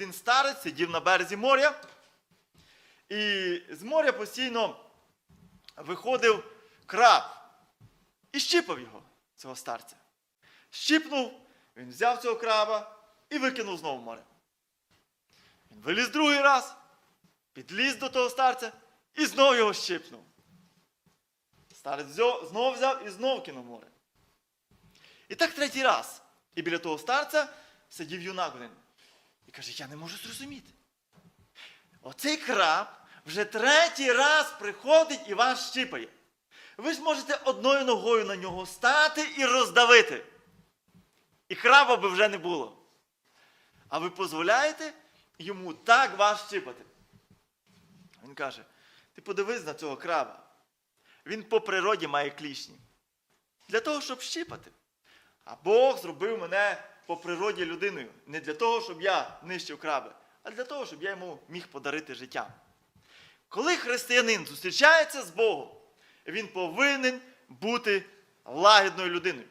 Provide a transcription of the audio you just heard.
один старець сидів на березі моря, і з моря постійно виходив краб і щипав його, цього старця. Щипнув, він взяв цього краба і викинув знову в море. Він виліз другий раз, підліз до того старця і знову його щипнув. Старець знову взяв і знову кинув море. І так третій раз. І біля того старця сидів юнак один. І каже, я не можу зрозуміти. Оцей краб вже третій раз приходить і вас щипає. Ви ж можете одною ногою на нього стати і роздавити. І краба би вже не було. А ви дозволяєте йому так вас щипати? Він каже: ти подивись на цього краба. Він по природі має клішні. Для того, щоб щипати. А Бог зробив мене по природі людиною. Не для того, щоб я нищив краби, а для того, щоб я йому міг подарити життя. Коли християнин зустрічається з Богом, він повинен бути лагідною людиною.